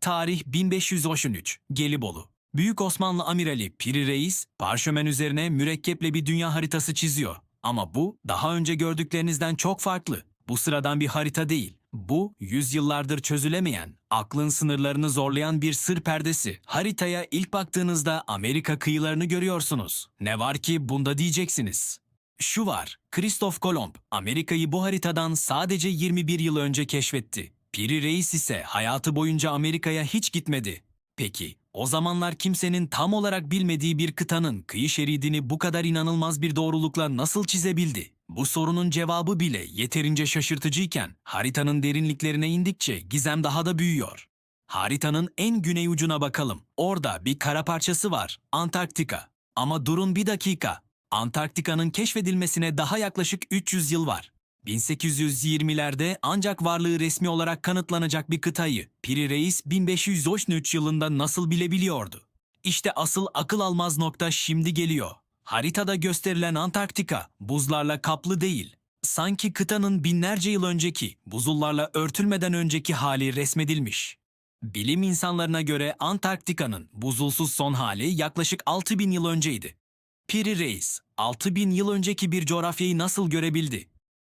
Tarih 1513, Gelibolu. Büyük Osmanlı amirali Piri Reis, parşömen üzerine mürekkeple bir dünya haritası çiziyor. Ama bu daha önce gördüklerinizden çok farklı. Bu sıradan bir harita değil. Bu, yüzyıllardır çözülemeyen, aklın sınırlarını zorlayan bir sır perdesi. Haritaya ilk baktığınızda Amerika kıyılarını görüyorsunuz. Ne var ki bunda diyeceksiniz. Şu var, Kristof Kolomb Amerika'yı bu haritadan sadece 21 yıl önce keşfetti. Piri Reis ise hayatı boyunca Amerika'ya hiç gitmedi. Peki, o zamanlar kimsenin tam olarak bilmediği bir kıtanın kıyı şeridini bu kadar inanılmaz bir doğrulukla nasıl çizebildi? Bu sorunun cevabı bile yeterince şaşırtıcıyken haritanın derinliklerine indikçe gizem daha da büyüyor. Haritanın en güney ucuna bakalım. Orada bir kara parçası var, Antarktika. Ama durun bir dakika. Antarktika'nın keşfedilmesine daha yaklaşık 300 yıl var. 1820'lerde ancak varlığı resmi olarak kanıtlanacak bir kıtayı Piri Reis 1513 yılında nasıl bilebiliyordu? İşte asıl akıl almaz nokta şimdi geliyor. Haritada gösterilen Antarktika buzlarla kaplı değil. Sanki kıtanın binlerce yıl önceki, buzullarla örtülmeden önceki hali resmedilmiş. Bilim insanlarına göre Antarktika'nın buzulsuz son hali yaklaşık 6000 yıl önceydi. Piri Reis, 6000 yıl önceki bir coğrafyayı nasıl görebildi?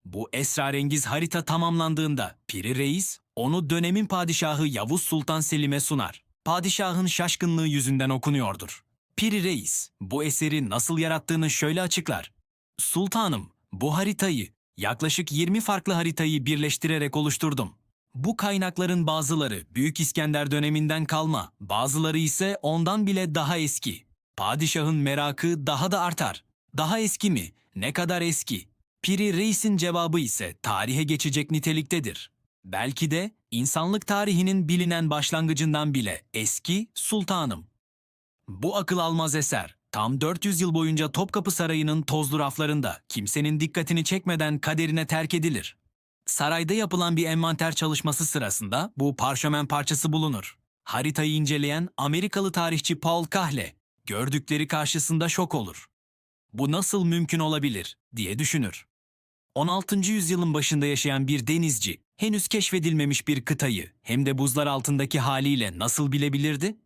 Bu esrarengiz harita tamamlandığında Piri Reis, onu dönemin padişahı Yavuz Sultan Selim'e sunar. Padişahın şaşkınlığı yüzünden okunuyordur. Piri Reis, bu eseri nasıl yarattığını şöyle açıklar. Sultanım, bu haritayı, yaklaşık 20 farklı haritayı birleştirerek oluşturdum. Bu kaynakların bazıları Büyük İskender döneminden kalma, bazıları ise ondan bile daha eski. Padişahın merakı daha da artar. Daha eski mi? Ne kadar eski? Piri Reis'in cevabı ise tarihe geçecek niteliktedir. Belki de insanlık tarihinin bilinen başlangıcından bile eski sultanım. Bu akıl almaz eser tam 400 yıl boyunca Topkapı Sarayı'nın tozlu raflarında kimsenin dikkatini çekmeden kaderine terk edilir. Sarayda yapılan bir envanter çalışması sırasında bu parşömen parçası bulunur. Haritayı inceleyen Amerikalı tarihçi Paul Kahle gördükleri karşısında şok olur. Bu nasıl mümkün olabilir diye düşünür. 16. yüzyılın başında yaşayan bir denizci henüz keşfedilmemiş bir kıtayı hem de buzlar altındaki haliyle nasıl bilebilirdi?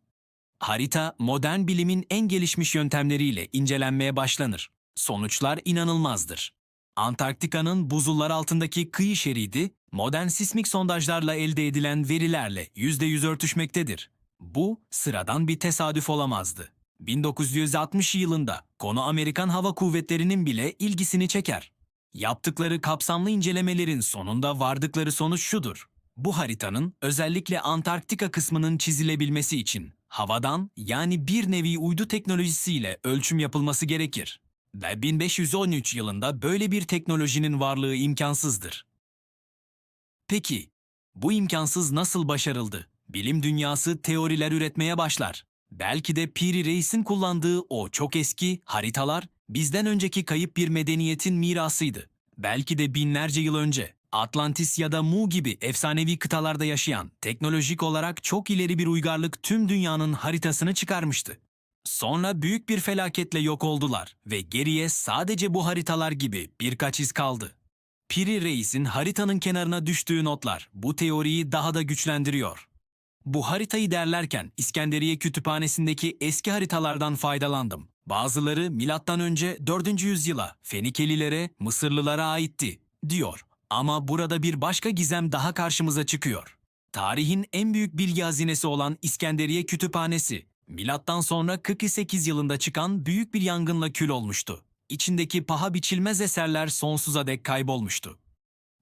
Harita modern bilimin en gelişmiş yöntemleriyle incelenmeye başlanır. Sonuçlar inanılmazdır. Antarktika'nın buzullar altındaki kıyı şeridi modern sismik sondajlarla elde edilen verilerle %100 örtüşmektedir. Bu sıradan bir tesadüf olamazdı. 1960 yılında konu Amerikan Hava Kuvvetleri'nin bile ilgisini çeker. Yaptıkları kapsamlı incelemelerin sonunda vardıkları sonuç şudur. Bu haritanın özellikle Antarktika kısmının çizilebilmesi için havadan yani bir nevi uydu teknolojisiyle ölçüm yapılması gerekir. Ve 1513 yılında böyle bir teknolojinin varlığı imkansızdır. Peki, bu imkansız nasıl başarıldı? Bilim dünyası teoriler üretmeye başlar. Belki de Piri Reis'in kullandığı o çok eski haritalar bizden önceki kayıp bir medeniyetin mirasıydı. Belki de binlerce yıl önce Atlantis ya da Mu gibi efsanevi kıtalarda yaşayan teknolojik olarak çok ileri bir uygarlık tüm dünyanın haritasını çıkarmıştı. Sonra büyük bir felaketle yok oldular ve geriye sadece bu haritalar gibi birkaç iz kaldı. Piri Reis'in haritanın kenarına düştüğü notlar bu teoriyi daha da güçlendiriyor. Bu haritayı derlerken İskenderiye Kütüphanesi'ndeki eski haritalardan faydalandım. Bazıları milattan önce 4. yüzyıla Fenikelilere, Mısırlılara aitti, diyor. Ama burada bir başka gizem daha karşımıza çıkıyor. Tarihin en büyük bilgi hazinesi olan İskenderiye Kütüphanesi, milattan sonra 48 yılında çıkan büyük bir yangınla kül olmuştu. İçindeki paha biçilmez eserler sonsuza dek kaybolmuştu.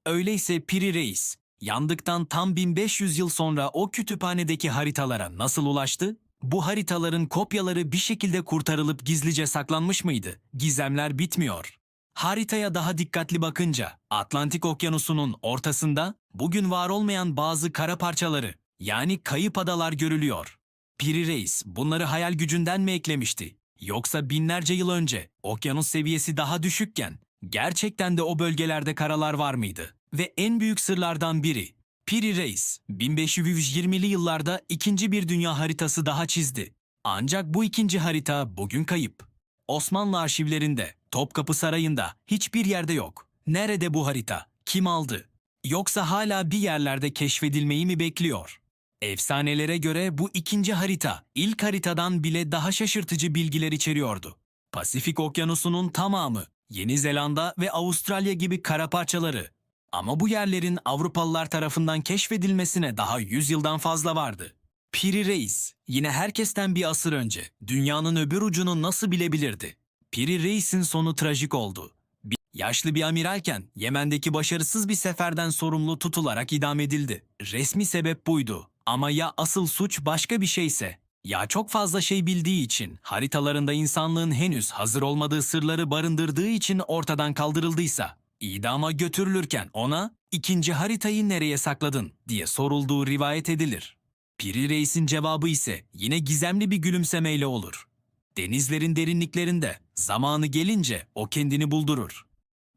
Öyleyse Piri Reis, yandıktan tam 1500 yıl sonra o kütüphanedeki haritalara nasıl ulaştı? Bu haritaların kopyaları bir şekilde kurtarılıp gizlice saklanmış mıydı? Gizemler bitmiyor. Haritaya daha dikkatli bakınca Atlantik Okyanusu'nun ortasında bugün var olmayan bazı kara parçaları yani kayıp adalar görülüyor. Piri Reis bunları hayal gücünden mi eklemişti? Yoksa binlerce yıl önce okyanus seviyesi daha düşükken gerçekten de o bölgelerde karalar var mıydı? Ve en büyük sırlardan biri Piri Reis 1520'li yıllarda ikinci bir dünya haritası daha çizdi. Ancak bu ikinci harita bugün kayıp. Osmanlı arşivlerinde, Topkapı Sarayı'nda hiçbir yerde yok. Nerede bu harita? Kim aldı? Yoksa hala bir yerlerde keşfedilmeyi mi bekliyor? Efsanelere göre bu ikinci harita ilk haritadan bile daha şaşırtıcı bilgiler içeriyordu. Pasifik Okyanusu'nun tamamı, Yeni Zelanda ve Avustralya gibi kara parçaları. Ama bu yerlerin Avrupalılar tarafından keşfedilmesine daha 100 yıldan fazla vardı. Piri Reis, yine herkesten bir asır önce dünyanın öbür ucunu nasıl bilebilirdi? Piri Reis'in sonu trajik oldu. Bir, yaşlı bir amiralken Yemen'deki başarısız bir seferden sorumlu tutularak idam edildi. Resmi sebep buydu. Ama ya asıl suç başka bir şeyse? Ya çok fazla şey bildiği için, haritalarında insanlığın henüz hazır olmadığı sırları barındırdığı için ortadan kaldırıldıysa? İdama götürülürken ona ikinci haritayı nereye sakladın diye sorulduğu rivayet edilir. Piri Reis'in cevabı ise yine gizemli bir gülümsemeyle olur. Denizlerin derinliklerinde zamanı gelince o kendini buldurur.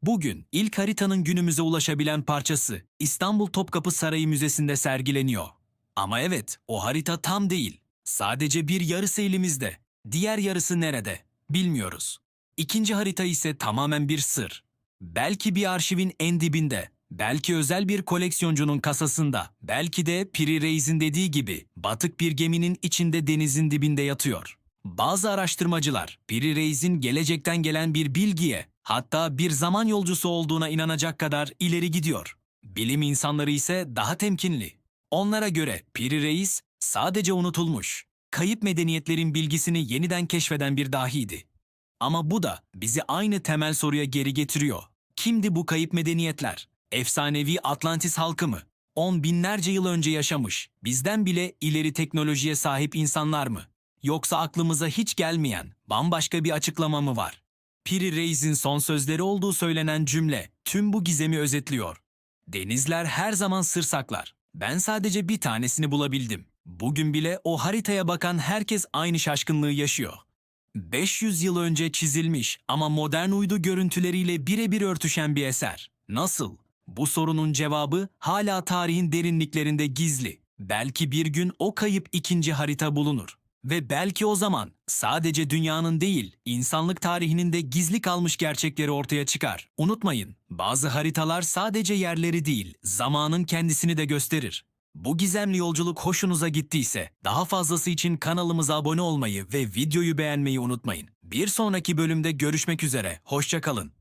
Bugün ilk haritanın günümüze ulaşabilen parçası İstanbul Topkapı Sarayı Müzesi'nde sergileniyor. Ama evet, o harita tam değil. Sadece bir yarısı elimizde. Diğer yarısı nerede? Bilmiyoruz. İkinci harita ise tamamen bir sır. Belki bir arşivin en dibinde, belki özel bir koleksiyoncunun kasasında, belki de Piri Reis'in dediği gibi batık bir geminin içinde denizin dibinde yatıyor. Bazı araştırmacılar Piri Reis'in gelecekten gelen bir bilgiye, hatta bir zaman yolcusu olduğuna inanacak kadar ileri gidiyor. Bilim insanları ise daha temkinli. Onlara göre Piri Reis sadece unutulmuş, kayıp medeniyetlerin bilgisini yeniden keşfeden bir dahiydi. Ama bu da bizi aynı temel soruya geri getiriyor. Kimdi bu kayıp medeniyetler? Efsanevi Atlantis halkı mı? On binlerce yıl önce yaşamış, bizden bile ileri teknolojiye sahip insanlar mı? Yoksa aklımıza hiç gelmeyen bambaşka bir açıklama mı var? Piri Reis'in son sözleri olduğu söylenen cümle tüm bu gizemi özetliyor. Denizler her zaman sır saklar. Ben sadece bir tanesini bulabildim. Bugün bile o haritaya bakan herkes aynı şaşkınlığı yaşıyor. 500 yıl önce çizilmiş ama modern uydu görüntüleriyle birebir örtüşen bir eser. Nasıl? Bu sorunun cevabı hala tarihin derinliklerinde gizli. Belki bir gün o kayıp ikinci harita bulunur. Ve belki o zaman sadece dünyanın değil, insanlık tarihinin de gizli kalmış gerçekleri ortaya çıkar. Unutmayın, bazı haritalar sadece yerleri değil, zamanın kendisini de gösterir. Bu gizemli yolculuk hoşunuza gittiyse daha fazlası için kanalımıza abone olmayı ve videoyu beğenmeyi unutmayın. Bir sonraki bölümde görüşmek üzere, hoşçakalın.